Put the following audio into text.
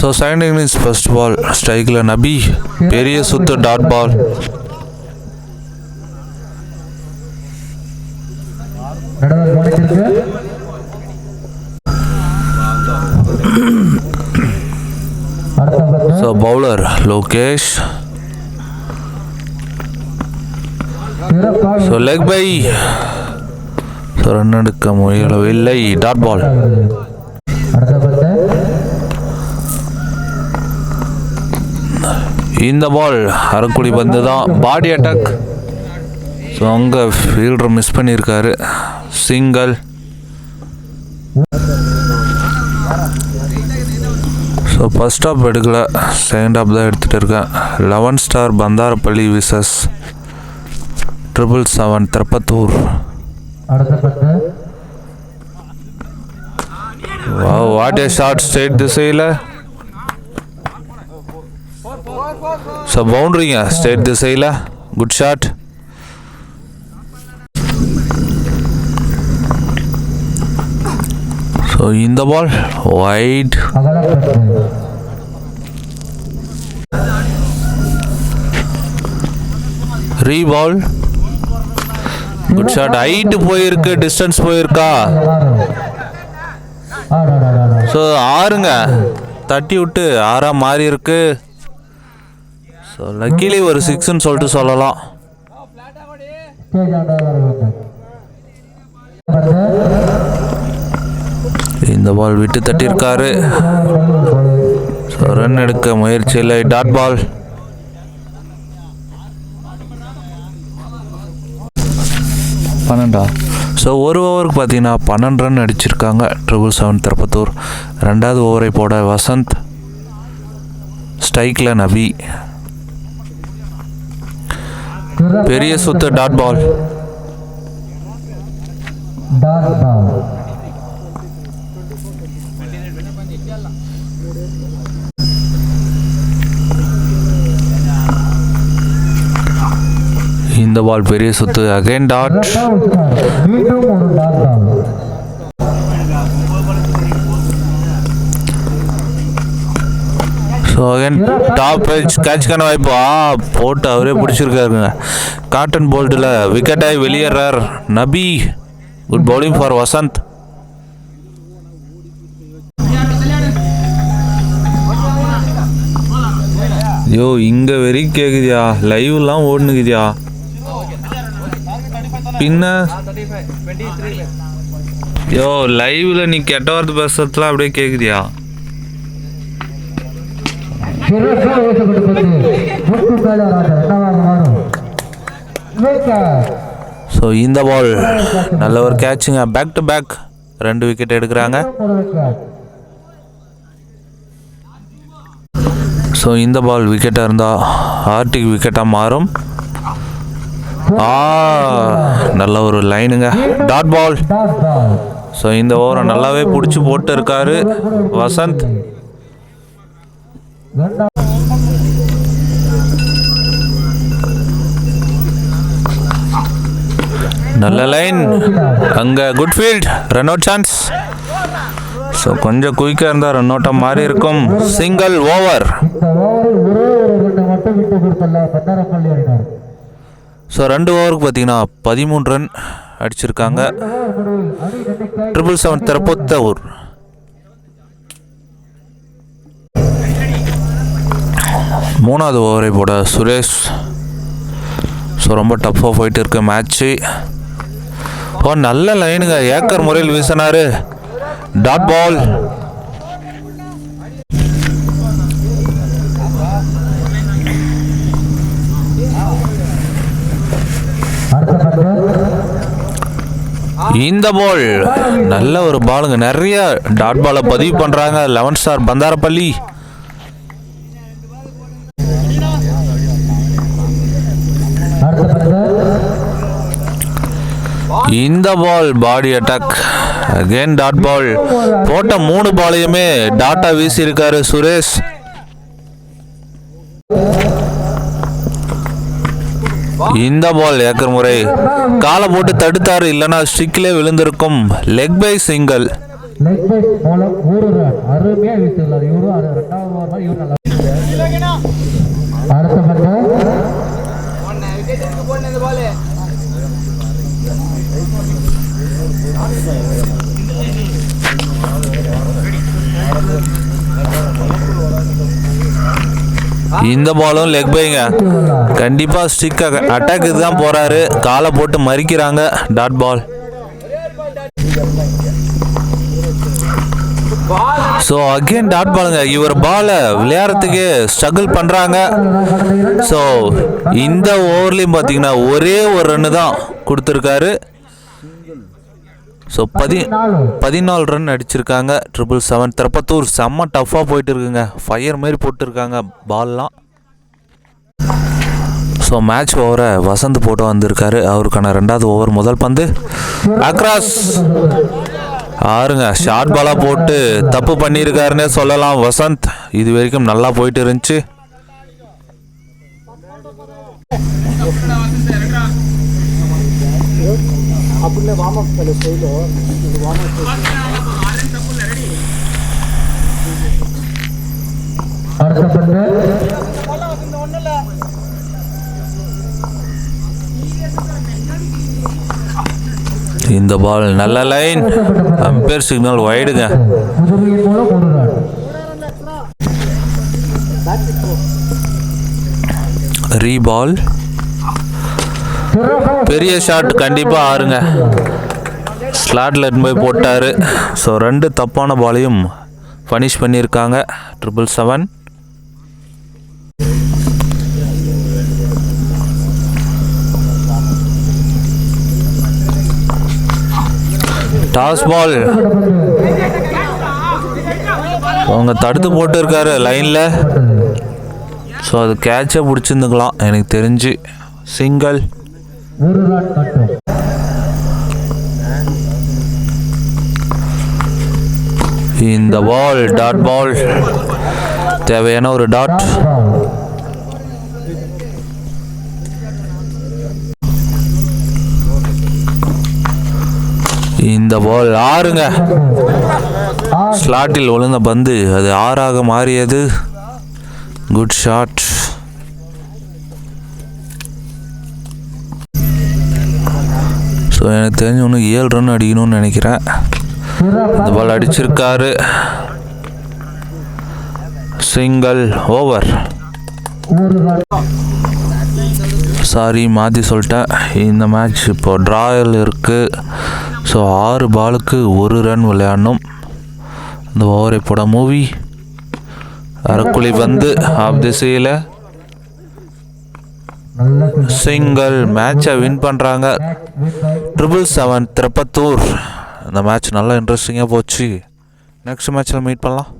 So second innings first ball ஸ்ட்ரைக்கில் நபி பெரிய சுத்து dot ball so bowler Lokesh so leg bye so run எடுக்க முயலவில்லை டாட் பால் அடுத்த பந்து இந்த பால் அறக்குடி பந்து தான் பாடி அட்டாக் ஸோ அங்கே ஃபீல்டர் மிஸ் பண்ணியிருக்காரு. சிங்கல் ஸோ ஃபஸ்ட் ஸ்டாப் எடுக்கல. செகண்ட் ஸ்டாப் தான் எடுத்துகிட்டு இருக்கேன். Eleven star Bandarapalli versus triple seven Tirupattur. What a shot straight திசையில். ஸோ பவுண்ட்ரிங்க ஸ்டேட் திசையில் குட் ஷாட் ஸோ இந்த ball wide reball re ball good shot height போயிருக்கு டிஸ்டன்ஸ் போயிருக்கா? ஸோ ஆறுங்க. தட்டி விட்டு ஆறாக மாறி இருக்கு. ஸோ லக்கிலி ஒரு சிக்ஸ்ன்னு சொல்லிட்டு சொல்லலாம். இந்த பால் விட்டு தட்டியிருக்காரு. ஸோ ரன் எடுக்க முயற்சி இல்லை. Dot ball பன்னெண்டா? ஸோ ஒரு ஓவருக்கு பார்த்தீங்கன்னா பன்னெண்டு ரன் அடிச்சிருக்காங்க. Triple seven Tirupattur. ரெண்டாவது ஓவரை போட வசந்த். ஸ்ட்ரைக்கில் நபி. பெரிய சுத்து டாட் பால் டாட் பால் இந்த பால் பெரிய சுத்து. Again dot so again top edge catch வாய்ப்பு. ஆ போட்டு அவரே பிடிச்சிருக்காருங்க. காட்டன் போல்ட்டில் விக்கெட்டாய் வெளியேறார் நபி. குட் பவுலிங் ஃபார் வசந்த் ஐயோ இங்கே வெறி கேட்குதியா லைவ்லாம் ஓடுனுக்குதியா. பின்ன? யோ லைவ்ல நீ கெட்ட வார்த்தை பேசுறதுலாம் அப்படியே கேக்குதியா ஸோ இந்த பால் நல்ல ஒரு கேட்சுங்க பேக் டு பேக் ரெண்டு விக்கெட் எடுக்கிறாங்க. ஸோ இந்த பால் விக்கெட்டாக இருந்தால் ஆர்டிக் விக்கெட்டாக மாறும். ஆ நல்ல ஒரு லைனுங்க டாட் பால் ஸோ இந்த ஓவரை நல்லாவே பிடிச்சி போட்டு இருக்காரு வசந்த். நல்ல லைன் அங்கே good field run out chance so கொஞ்சம் குயிக்காக இருந்தால் ரன் அவுட்டாக மாறி இருக்கும். சிங்கிள் ஓவர் ஸோ ரெண்டு ஓவருக்கு பார்த்தீங்கன்னா பதிமூணு ரன் அடிச்சிருக்காங்க. ட்ரிபிள் செவன் திருப்பத்தூர் மூணாவது ஓவரை போட சுரேஷ். ஸோ ரொம்ப டஃப்பாக போயிட்டு இருக்கு மேட்ச்சு ஓ oh, நல்ல லைனுங்க ஏக்கர் முறையில் வீசினார். டாட் பால் இந்த பால் நல்ல ஒரு பாலுங்க நிறைய டாட் பாலை பதிவு பண்ணுறாங்க லெவன் ஸ்டார் பந்தாரப்பள்ளி. இந்த ball body attack again dot ball போட்ட மூணு பாலையுமே டாட்டா வீசியிருக்காரு சுரேஷ். இந்த பால் ஏக்கர் முறை. காலை போட்டு தடுத்தாரு இல்லைன்னா ஸ்டிக்கிலே விழுந்திருக்கும். லெக் பை சிங்கிள் லெக் இந்த பாலும் லெக் பைங்க கண்டிப்பாக ஸ்டிக் அட்டாக்கு தான் போகிறாரு காலை போட்டு மறிக்கிறாங்க. Dot ball so again dot பாலுங்க இவர் பாலை விளையாடுறதுக்கு ஸ்ட்ரகிள் பண்ணுறாங்க ஸோ இந்த ஓவர்லேயும் பார்த்தீங்கன்னா ஒரே ஒரு ரன்னு தான் கொடுத்துருக்காரு. ஸோ பதி பதினாலு ரன் அடிச்சிருக்காங்க. ட்ரிபிள் செவன் திருப்பத்தூர் செம்ம டஃப்பாக போயிட்டு இருக்குங்க ஃபயர் மாதிரி போட்டிருக்காங்க. பால்லாம் ஸோ மேட்ச் ஓவரை வசந்த் போட்டு வந்திருக்காரு. அவருக்கான ரெண்டாவது ஓவர் முதல் பந்து. அக்ராஸ் ஆறுங்க. ஷார்ட் பாலாக போட்டு தப்பு பண்ணியிருக்காருன்னே சொல்லலாம். வசந்த் இது வரைக்கும் நல்லா போயிட்டு இருந்துச்சு. அடுத்த பந்து. இந்த பால் நல்ல லைன் அம்பேர் சிக்னல் வைடுங்க ரீபால் பெரிய ஷாட் கண்டிப்பாக ஆறுங்க. ஸ்லாட்டில் எடுத்து போய் போட்டார். ஸோ ரெண்டு தப்பான பாலையும் ஃபனிஷ் பண்ணியிருக்காங்க. ட்ரிபிள் செவன் டாஸ் பால் அவங்க தடுத்து போட்டு இருக்காரு லைனில் ஸோ அது கேட்சை பிடிச்சிருந்துக்கலாம். எனக்கு தெரிஞ்சு. சிங்கிள் ஒரு ரன் மட்டும் இந்த பால் டாட் பால் தேவையான ஒரு டாட் இந்த பால் ஆறுங்க. ஆறு. ஸ்லாட்டில் விழுந்த பந்து. அது ஆறாக மாறியது. குட் ஷாட் எனக்கு தெரிஞ்ச ஒன்று ஏழு ரன் அடிக்கணும்னு நினைக்கிறேன். இந்த பால் அடிச்சிருக்காரு. சிங்கிள் ஓவர் சாரி மாற்றி சொல்லிட்டேன். இந்த மேட்ச் இப்போ ட்ராயல் இருக்குது ஸோ ஆறு பாலுக்கு ஒரு ரன் விளையாடணும். இந்த ஓவரை போட மூவி அரக்குழி வந்து ஆஃப் திசையில். சிங்கிள் மேட்சை வின் பண்ணுறாங்க ட்ரிபிள் செவன் திருப்பத்தூர் இந்த மேட்ச் நல்லா இன்ட்ரெஸ்டிங்காக போச்சு. நெக்ஸ்ட் மேட்ச்சில் மீட் பண்ணலாம்.